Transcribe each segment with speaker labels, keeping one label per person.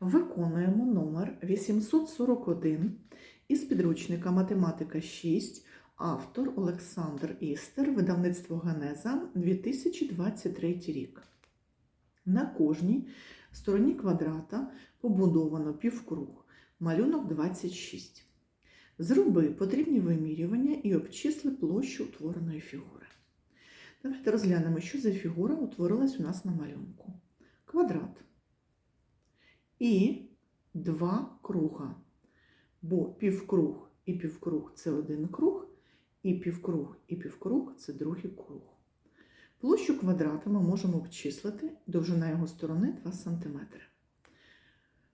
Speaker 1: Виконуємо номер 841 із підручника Математика 6, автор Олександр Істер, видавництво Генеза 2023 рік. На кожній стороні квадрата побудовано півкруг, малюнок 26. Зроби потрібні вимірювання і обчисли площу утвореної фігури. Давайте розглянемо, що за фігура утворилась у нас на малюнку. Квадрат і два круга. Бо півкруг і півкруг це один круг, і півкруг і півкруг це другий круг. Площу квадрата ми можемо обчислити, довжина його сторони 2 см.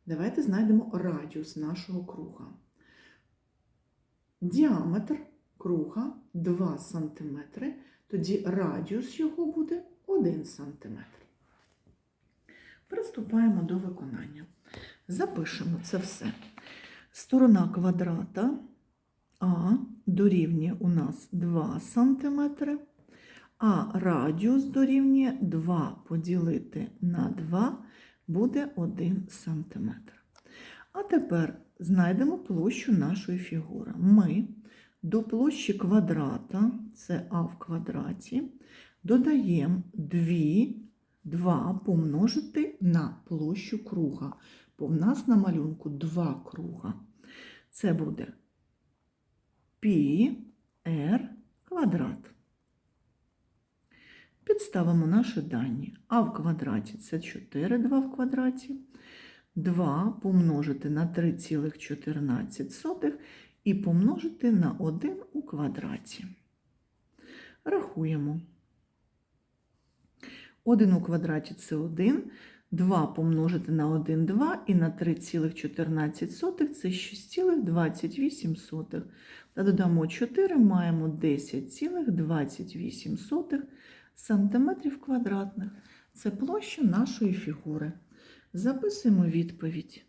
Speaker 1: Давайте знайдемо радіус нашого круга. Діаметр круга 2 см, тоді радіус його буде 1 см. Приступаємо до виконання. Запишемо це все. Сторона квадрата А дорівнює у нас 2 см, а радіус дорівнює 2 поділити на 2 буде 1 см. А тепер знайдемо площу нашої фігури. Ми до площі квадрата, це А в квадраті, додаємо 2 2 помножити на площу круга. Бо в нас на малюнку два круга. Це буде пі r квадрат. Підставимо наші дані. А в квадраті це 4, 2 в квадраті. 2 помножити на 3,14 і помножити на 1 у квадраті. Рахуємо. 1 у квадраті це 1, 2 помножити на 1, 2 і на 3,14 це 6,28. Та додамо 4, маємо 10,28 сантиметрів квадратних. Це площа нашої фігури. Записуємо відповідь.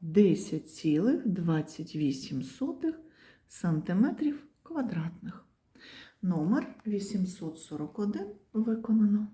Speaker 1: Десять цілих двадцять вісім сантиметрів квадратних. Номер 841 виконано.